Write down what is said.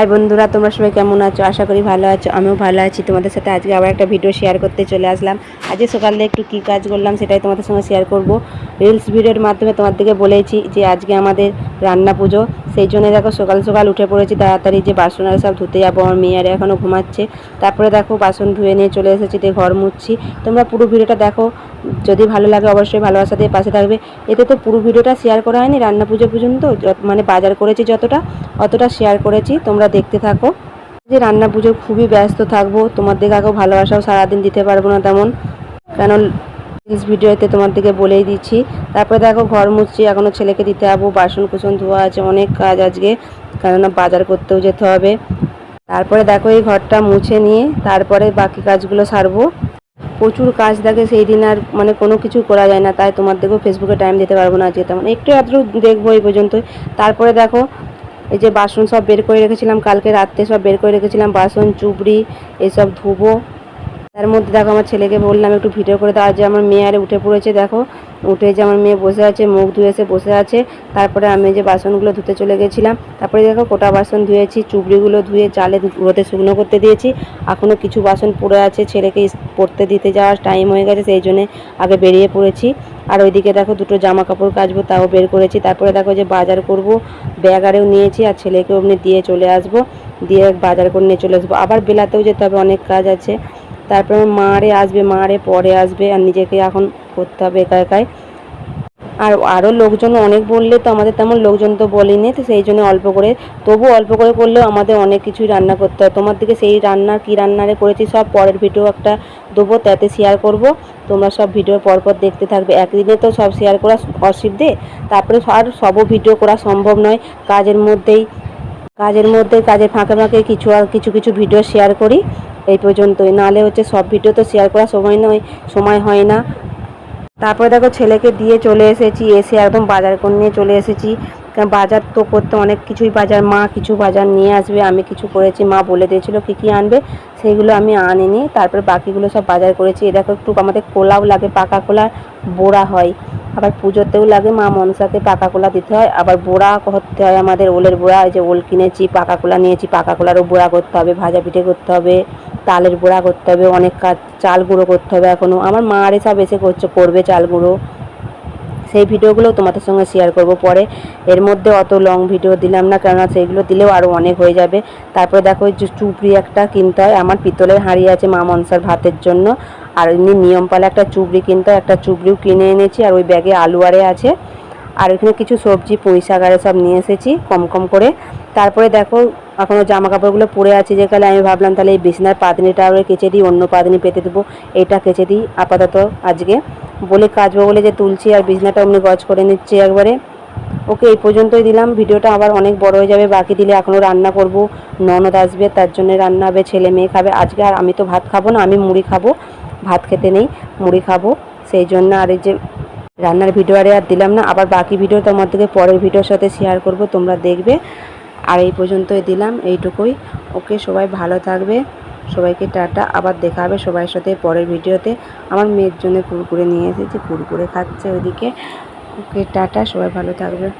High বন্ধুরা, তোমরা সবাই কেমন আছো? আশা করি ভালো আছো, আমিও ভালো আছি। তোমাদের সাথে আজকে আবার একটা ভিডিও শেয়ার করতে চলে আসলাম। আজকে সকালে একটু কী কাজ করলাম সেটাই তোমাদের সঙ্গে শেয়ার করব। রিলস ভিডিওর মাধ্যমে তোমাদেরকে বলেছি যে, আজকে আমাদের রান্না পুজো। সেই জন্য দেখো সকাল সকাল উঠে পড়েছি তাড়াতাড়ি যে বাসন আর সব ধুতে যাব। আমার মেয়ে আর এখনও ঘুমাচ্ছে। তারপরে দেখো বাসন ধুয়ে নিয়ে চলে এসেছি দিয়ে ঘর মুছছি। তোমরা পুরো ভিডিওটা দেখো। যদি ভালো লাগে অবশ্যই ভালোবাসা দিয়ে পাশে থাকবে। এতে তো পুরো ভিডিওটা শেয়ার করা হয়নি রান্না পুজো পর্যন্ত। মানে বাজার করেছি যতটা। অতটা শেয়ার করেছি, তোমরা দেখতে থাকো। যে রান্না পুজো খুবই ব্যস্ত থাকব তোমার দিকে কাকেও ভালোবাসাও সারাদিন দিতে পারব না তেমন। কারণ রিলস ভিডিওতে তোমার দিকে বলেই দিচ্ছি। তারপরে দেখো, ঘর মুছছি এখনও ছেলেকে দিতে যাব বাসন কুসন ধোয়া আছে, অনেক কাজ আজকে। কেননা বাজার করতেও যেতে হবে। তারপরে দেখো, এই ঘরটা মুছে নিয়ে তারপরে বাকি কাজগুলো সারবো। প্রচুর কাজ থাকে, সেই দিন আর মানে কোনো কিছু করা যায় না। তাই তোমার দেখো ফেসবুকে টাইম দিতে পারব না আজকে তেমন একটু আদ্র দেখব এই পর্যন্ত তারপরে দেখো এই যে বাসন সব বের করে রেখেছিলাম, কালকে রাত্রে সব বের করে রেখেছিলাম, বাসন, চুবড়ি, এসব ধুবো। তার মধ্যে দেখো আমার ছেলেকে বললাম একটু ভিডিও করে দাও। আজ যে আমার মেয়ে আরে উঠে পড়েছে, দেখো। উঠে যে আমার মেয়ে বসে আছে, মুখ ধুয়ে বসে আছে। তারপরে আমি যে বাসনগুলো ধুতে চলে গেছিলাম, তারপরে দেখো কোটা বাসন ধুয়েছি, চুবড়িগুলো ধুয়ে চালে রোদে শুকনো করতে দিয়েছি। এখনও কিছু বাসন পড়ে আছে, ছেলেকে পড়তে দিতে যাওয়ার টাইম হয়ে গেছে, সেই জন্যে আগে বেরিয়ে পড়েছি। আর ওইদিকে দেখো দুটো জামা কাপড় কাচবো, তাও বের করেছি। তারপরে দেখো যে বাজার করব, ব্যাগ আরেও নিয়েছি, আর ছেলেকে অমনি দিয়ে চলে আসব, দিয়ে বাজার করে নিয়ে চলে আসব। আবার বেলাতেও যেতে হবে, অনেক কাজ আছে। তারপরে মারে আসবে, মারে পরে আসবে আর নিজেকে এখন করতে হবে একা একাই। আর আরও লোকজন অনেক বললে তো আমাদের তেমন লোকজন তো বলেনি, তো সেই জন্য অল্প করে, তবু অল্প করে করলেও আমাদের অনেক কিছুই রান্না করতে হয়। তোমার দিকে সেই রান্না, কী রান্নারে করেছি সব পরের ভিডিও একটা দেবো, তাতে শেয়ার করব। তোমরা সব ভিডিও পরপর দেখতে থাকবে। একদিনে তো সব শেয়ার করা অসুবিধে তারপরে আর সবও ভিডিও করা সম্ভব নয়। কাজের মধ্যেই, কাজের মধ্যে, কাজের ফাঁকে ফাঁকে কিছু আর কিছু কিছু ভিডিও শেয়ার করি। এই পর্যন্তই। নাহলে হচ্ছে সব ভিডিও তো শেয়ার করার সময় নয়, সময় হয় না। তারপরে দেখো ছেলেকে দিয়ে চলে এসেছি, এসে একদম বাজার করে নিয়ে চলে এসেছি। কারণ বাজার তো করতে অনেক কিছুই, বাজার মা কিছু বাজার নিয়ে আসবে, আমি কিছু করেছি, মা বলে দিয়েছিল কী কী আনবে সেইগুলো আমি আনিনি। তারপরে বাকিগুলো সব বাজার করেছি। এ দেখো একটু আমাদের কোলাও লাগে, পাকা কোলা বোড়া হয়। আবার পুজোতেও লাগে, মা মনসাকে পাকা কোলা দিতে হয়। আবার বোড়া করতে হয় আমাদের ওলের বোড়া যে ওল কিনেছি, পাকা কোলা নিয়েছি, পাকা কোলারও বোড়া করতে হবে, ভাজা পিঠে করতে হবে। তালের গুঁড়া করতে হবে, অনেক কাজ, চাল গুঁড়ো করতে হবে এখনও আমার মা আরে সব এসে করছে, করবে চাল গুঁড়ো। সেই ভিডিওগুলো তোমাদের সঙ্গে শেয়ার করব পরে। এর মধ্যে অত লং ভিডিও দিলাম না, কেননা সেইগুলো দিলেও আরও অনেক হয়ে যাবে। তারপরে দেখো যে চুপড়ি একটা কিনতে হয়, আমার পিতলের হাঁড়ি আছে মা মনসার ভাতের জন্য। আর এমনি নিয়মপালে একটা চুবড়ি কিনতে হয়, একটা চুবড়িও কিনে এনেছি, আর ওই ব্যাগে আলু আরে আছে। আর এখানে কিছু সবজি পুঁই শাক আরে সব নিয়ে এসেছি, কম কম করে। তারপরে দেখো এখনও জামা কাপড়গুলো পরে আছে যে কালে আমি ভাবলাম তাহলে এই বিছনার পাতনিটা আবার কেচে দিই, অন্য পাতনি পেতে দেবো। এটা কেচে দিই আপাতত আজকে। বলে কাচবো বলে যে তুলছি আর বিছনাটা অমনি গজ করে নিচ্ছি একবারে। ওকে, এই পর্যন্তই দিলাম। ভিডিওটা আবার অনেক বড় হয়ে যাবে, বাকি দিলে এখনও রান্না করব। ননদ আসবে, তার জন্য রান্না হবে, ছেলে মেয়ে খাবে। আজকে আর আমি তো ভাত খাব না, আমি মুড়ি খাব। ভাত খেতে নেই, মুড়ি খাব। সেই জন্য আর এই যে রান্নার ভিডিও আরে আর দিলাম না। আবার বাকি ভিডিও তোমার থেকে পরের ভিডিওর সাথে শেয়ার করব, তোমরা দেখবে। আর এই পর্যন্তই দিলাম, এইটুকুই। ওকে, সবাই ভালো থাকবে। সবাইকে টাটা। আবার দেখা হবে সবার সাথে পরের ভিডিওতে। আমার মেয়ের জন্য কুরকুরে নিয়ে এসেছি, কুরকুরে খাচ্ছে ওইদিকে ওকে, টাটা। সবাই ভালো থাকবে।